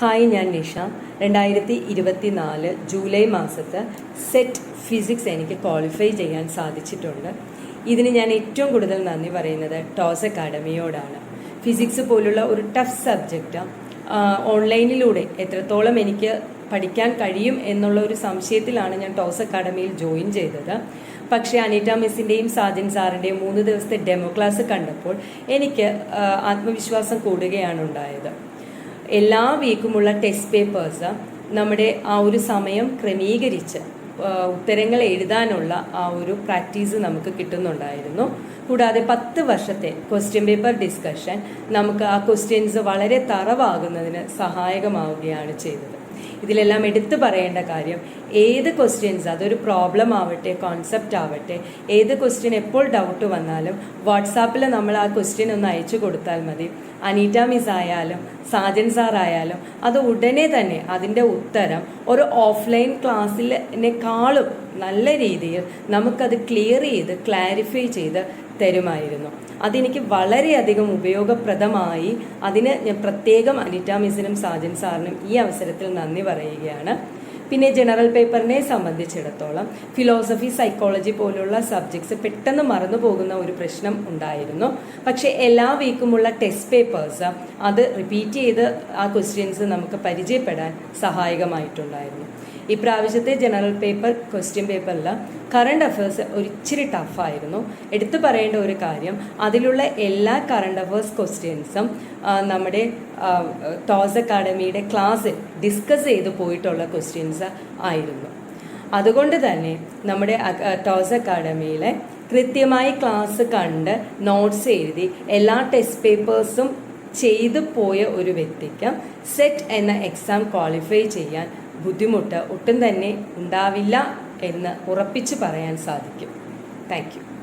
Hi ഞാൻ നിഷ. രണ്ടായിരത്തി ഇരുപത്തി നാല് ജൂലൈ മാസത്തെ സെറ്റ് ഫിസിക്സ് എനിക്ക് ക്വാളിഫൈ ചെയ്യാൻ സാധിച്ചിട്ടുണ്ട്. ഇതിന് ഞാൻ ഏറ്റവും കൂടുതൽ നന്ദി പറയുന്നത് ടോസ് അക്കാഡമിയോടാണ്. ഫിസിക്സ് പോലുള്ള ഒരു ടഫ് സബ്ജക്റ്റ് ഓൺലൈനിലൂടെ എത്രത്തോളം എനിക്ക് പഠിക്കാൻ കഴിയും എന്നുള്ള ഒരു സംശയത്തിലാണ് ഞാൻ ടോസ് അക്കാഡമിയിൽ ജോയിൻ ചെയ്തത്. പക്ഷേ അനീറ്റ മിസ്സിന്റെയും സാജൻ സാറിന്റെയും മൂന്ന് ദിവസത്തെ ഡെമോ ക്ലാസ് കണ്ടപ്പോൾ എനിക്ക് ആത്മവിശ്വാസം കൂടുകയാണ് ഉണ്ടായത്. എല്ലാ വീക്കുമുള്ള ടെസ്റ്റ് പേപ്പേഴ്സ് നമ്മുടെ ആ ഒരു സമയം ക്രമീകരിച്ച് ഉത്തരങ്ങൾ എഴുതാനുള്ള ആ ഒരു പ്രാക്ടീസ് നമുക്ക് കിട്ടുന്നുണ്ടായിരുന്നു. കൂടാതെ പത്ത് വർഷത്തെ ക്വസ്റ്റ്യൻ പേപ്പർ ഡിസ്കഷൻ നമുക്ക് ആ ക്വസ്റ്റ്യൻസ് വളരെ തറവാകുന്നതിന് സഹായകമാവുകയാണ് ചെയ്തത്. ഇതിലെല്ലാം എടുത്തു പറയേണ്ട കാര്യം ഏത് ക്വസ്റ്റ്യൻസ് അതൊരു പ്രോബ്ലം ആവട്ടെ കോൺസെപ്റ്റ് ആവട്ടെ ഏത് ക്വസ്റ്റ്യൻ എപ്പോൾ ഡൗട്ട് വന്നാലും വാട്സാപ്പിൽ നമ്മൾ ആ ക്വസ്റ്റ്യൻ ഒന്ന് അയച്ചു കൊടുത്താൽ മതി. അനീറ്റ മിസ് ആയാലും സാജൻ സാർ ആയാലും അത് ഉടനെ തന്നെ അതിന്റെ ഉത്തരം ഒരു ഓഫ്ലൈൻ ക്ലാസ്സിനെക്കാളും നല്ല രീതിയിൽ നമുക്കത് ക്ലിയർ ചെയ്ത് ക്ലാരിഫൈ ചെയ്ത് തരുമായിരുന്നു. അതെനിക്ക് വളരെയധികം ഉപയോഗപ്രദമായി അതിന് ഞാൻ പ്രത്യേകം അനിറ്റ മിസിനും സാജൻ സാറിനും ഈ അവസരത്തിൽ നന്ദി പറയുകയാണ്. പിന്നെ ജനറൽ പേപ്പറിനെ സംബന്ധിച്ചിടത്തോളം ഫിലോസഫി സൈക്കോളജി പോലുള്ള സബ്ജക്ട്സ് പെട്ടെന്ന് മറന്നു പോകുന്ന ഒരു പ്രശ്നം ഉണ്ടായിരുന്നു. പക്ഷേ എല്ലാ വീക്കുമുള്ള ടെസ്റ്റ് പേപ്പേഴ്സ് അത് റിപ്പീറ്റ് ചെയ്ത് ആ ക്വസ്റ്റ്യൻസ് നമുക്ക് പരിചയപ്പെടാൻ സഹായകമായിട്ടുണ്ടായിരുന്നു. ഈ പ്രാവശ്യത്തെ ജനറൽ പേപ്പർ ക്വസ്റ്റ്യൻ പേപ്പറിൽ കറണ്ട് അഫയേഴ്സ് ഒരിച്ചിരി ടഫായിരുന്നു എടുത്തു പറയേണ്ട ഒരു കാര്യം അതിലുള്ള എല്ലാ കറണ്ട് അഫയേഴ്സ് ക്വസ്റ്റ്യൻസും നമ്മുടെ ടോസ് അക്കാഡമിയുടെ ക്ലാസ്സിൽ ഡിസ്കസ് ചെയ്ത് പോയിട്ടുള്ള ക്വസ്റ്റ്യൻസ് ആയിരുന്നു. അതുകൊണ്ട് തന്നെ നമ്മുടെ ടോസ് അക്കാഡമിയിലെ കൃത്യമായി ക്ലാസ് കണ്ട് നോട്ട്സ് എഴുതി എല്ലാ ടെസ്റ്റ് പേപ്പേഴ്സും ചെയ്തു പോയ ഒരു വ്യക്തിക്ക് സെറ്റ് എന്ന എക്സാം ക്വാളിഫൈ ചെയ്യാൻ ബുദ്ധിമുട്ട് ഒട്ടും തന്നെ ഉണ്ടാവില്ല എന്ന് ഉറപ്പിച്ച് പറയാൻ സാധിക്കും. താങ്ക്